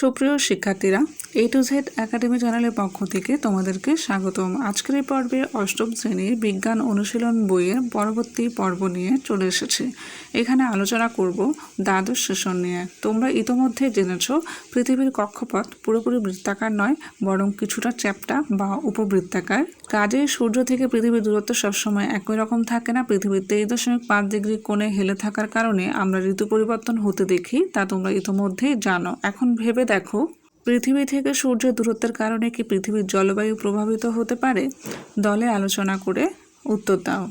সুপ্রিয় শিক্ষার্থীরা এ to Z academy চ্যানেলের পক্ষ থেকে তোমাদেরকে স্বাগতম। আজকের এই পর্বে অষ্টম শ্রেণির বিজ্ঞান অনুশীলন বইয়ের পরবর্তী পর্ব নিয়ে চলে এসেছে। এখানে আলোচনা করব দ্বাদশ সেশন নিয়ে। তোমরা ইতোমধ্যে জেনেছ, পৃথিবীর কক্ষপথ পুরোপুরি বৃত্তাকার নয়, বরং কিছুটা চ্যাপ্টা বা উপবৃত্তাকার। কাজেই সূর্য থেকে পৃথিবীর দূরত্ব সবসময় একই রকম থাকে না। পৃথিবীর তেইশ দশমিক পাঁচ ডিগ্রি কোণে হেলে থাকার কারণে আমরা ঋতু পরিবর্তন হতে দেখি, তা তোমরা ইতোমধ্যেই জানো। এখন ভেবে দেখো, পৃথিবী থেকে সূর্যের দূরত্বের কারণে কি পৃথিবীর জলবায়ু প্রভাবিত হতে পারে? দলে আলোচনা করে উত্তর দাও।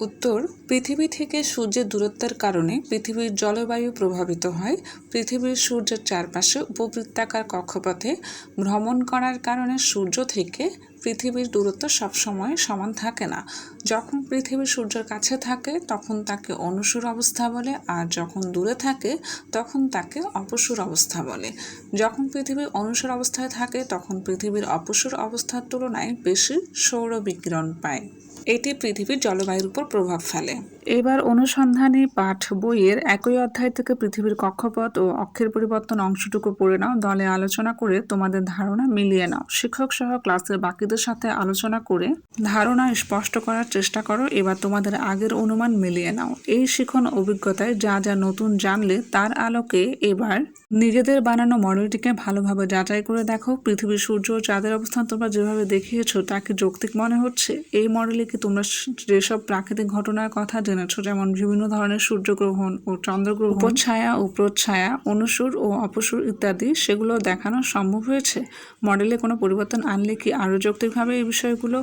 উত্তর, পৃথিবী থেকে সূর্যের দূরত্বের কারণে পৃথিবীর জলবায়ু প্রভাবিত হয়। পৃথিবীর সূর্যের চারপাশে উপবৃত্তাকার কক্ষপথে ভ্রমণ করার কারণে সূর্য থেকে পৃথিবীর দূরত্ব সবসময় সমান থাকে না। যখন পৃথিবী সূর্যের কাছে থাকে, তখন তাকে অনুসুর অবস্থা বলে, আর যখন দূরে থাকে, তখন তাকে অপসুর অবস্থা বলে। যখন পৃথিবী অনুসুর অবস্থায় থাকে, তখন পৃথিবীর অপসুর অবস্থার তুলনায় বেশি সৌর বিকিরণ পায়। এটি পৃথিবীর জলবায়ুর উপর প্রভাব ফেলে। এবার অনুসন্ধানী পাঠ বইয়ের একই অধ্যায় থেকে পৃথিবীর কক্ষপথ ও অক্ষের পরিবর্তন অংশটুকু পড়ে নাও, দলে আলোচনা করে তোমাদের ধারণা মিলিয়ে নাও। শিক্ষক সহ ক্লাসের বাকিদের সাথে আলোচনা করে ধারণা স্পষ্ট করার চেষ্টা করো, এবার তোমাদের আগের অনুমান মিলিয়ে নাও। এই শিখন অভিজ্ঞতায় যা যা নতুন জানলে তার আলোকে এবার নিজেদের বানানো মডেলটিকে ভালোভাবে যাচাই করে দেখো। পৃথিবীর সূর্য ও চাঁদের অবস্থান তোমরা যেভাবে দেখিয়েছো তাকে যৌক্তিক মনে হচ্ছে? এই মডেলে কি তোমরা যেসব প্রাকৃতিক ঘটনার কথা জেনেছো, যেমন বিভিন্ন ধরনের সূর্যগ্রহণ ও চন্দ্রগ্রহণ, উপচ্ছায়া ও প্রচ্ছায়া, অনুসুর ও অপসুর ইত্যাদি, সেগুলো দেখানো সম্ভব হয়েছে? মডেলে কোনো পরিবর্তন আনলে কি আরও যৌক্তিকভাবে এই বিষয়গুলো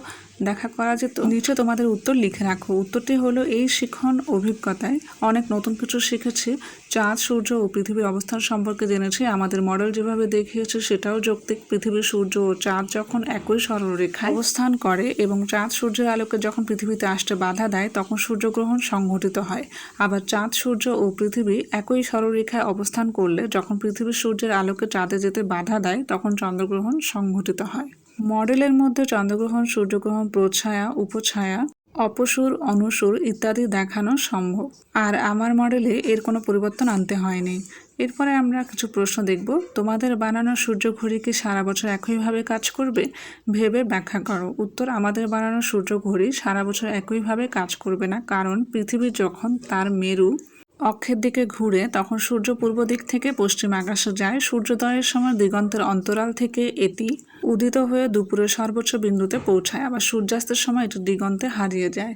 দেখা করা যেত? নিচে তোমাদের উত্তর লিখে রাখো। উত্তরটি হলো, এই শিখন অভিজ্ঞতায় অনেক নতুন কিছু শিখেছি চাঁদ সূর্য ও পৃথিবীর অবস্থান সম্পর্কে জেনেছি। আমাদের মডেল যেভাবে দেখিয়েছে, সেটাও যৌক্তিক। পৃথিবীর সূর্য ও চাঁদ যখন একই সরলরেখায় অবস্থান করে এবং চাঁদ সূর্যের আলোকে যখন পৃথিবীতে আসতে বাধা দেয়, তখন সূর্যগ্রহণ সংঘটিত হয়। আবার চাঁদ, সূর্য ও পৃথিবী একই সরলরেখায় অবস্থান করলে যখন পৃথিবীর সূর্যের আলোকে চাঁদে যেতে বাধা দেয়, তখন চন্দ্রগ্রহণ সংঘটিত হয়। মডেলের মধ্যে চন্দ্রগ্রহণ, সূর্যগ্রহণ প্রচ্ছায়া উপছায়া অপসুর, অনুসুর ইত্যাদি দেখানো সম্ভব। আর আমার মডেলে এর কোনো পরিবর্তন আনতে হয়নি। এরপরে আমরা কিছু প্রশ্ন দেখব। তোমাদের বানানো সূর্য ঘড়ি কি সারা বছর একইভাবে কাজ করবে? ভেবে ব্যাখ্যা করো। উত্তর, আমাদের বানানো সূর্য ঘড়ি সারা বছর একইভাবে কাজ করবে না। কারণ পৃথিবী যখন তার মেরু অক্ষের দিকে ঘুরে, তখন সূর্য পূর্ব দিক থেকে পশ্চিম আকাশে যায়। সূর্যোদয়ের সময় দিগন্তের অন্তরাল থেকে এটি উদিত হয়ে দুপুরে সর্বোচ্চ বিন্দুতে পৌঁছায় আবার সূর্যাস্তের সময় একটু দিগন্তে হারিয়ে যায়।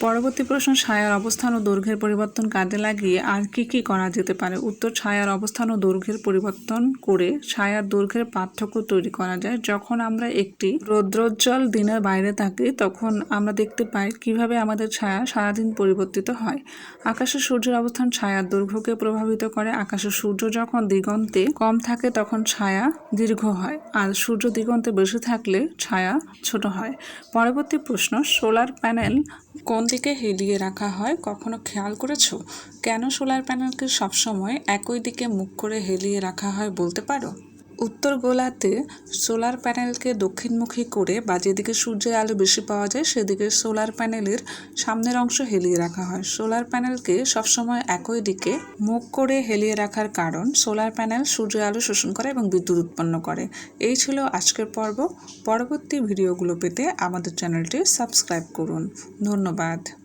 পরবর্তী প্রশ্ন, ছায়ার অবস্থান ও দৈর্ঘ্যের পরিবর্তন কাজে লাগিয়ে আর কি কি করা যেতে পারে? উত্তর, ছায়ার অবস্থান ও দৈর্ঘ্যের পরিবর্তন করে ছায়ার দৈর্ঘ্যের পার্থক্য তৈরি করা যায়। যখন আমরা একটি রৌদ্রোজ্জ্বল দিনের বাইরে থাকি, তখন আমরা দেখতে পাই কীভাবে আমাদের ছায়া সারাদিন পরিবর্তিত হয়। আকাশে সূর্যের অবস্থান ছায়ার দৈর্ঘ্যকে প্রভাবিত করে। আকাশে সূর্য যখন দিগন্তে কম থাকে, তখন ছায়া দীর্ঘ হয় আর সূর্য দিগন্তে বেশি থাকলে ছায়া ছোট হয়। পরবর্তী প্রশ্ন, সোলার প্যানেল কোন দিকে হেলিয়ে রাখা হয় কখনো খেয়াল করেছ? কেন সোলার প্যানেলকে সবসময় একই দিকে মুখ করে হেলিয়ে রাখা হয় বলতে পারো? উত্তর গোলাতে সোলার প্যানেলকে দক্ষিণমুখী করে বা যেদিকে সূর্যের আলো বেশি পাওয়া যায়, সেদিকে সোলার প্যানেলের সামনের অংশ হেলিয়ে রাখা হয়। সোলার প্যানেলকে সবসময় একই দিকে মুখ করে হেলিয়ে রাখার কারণ, সোলার প্যানেল সূর্যের আলো শোষণ করে এবং বিদ্যুৎ উৎপন্ন করে। এই ছিল আজকের পর্ব। পরবর্তী ভিডিওগুলো পেতে আমাদের চ্যানেলটি সাবস্ক্রাইব করুন। ধন্যবাদ।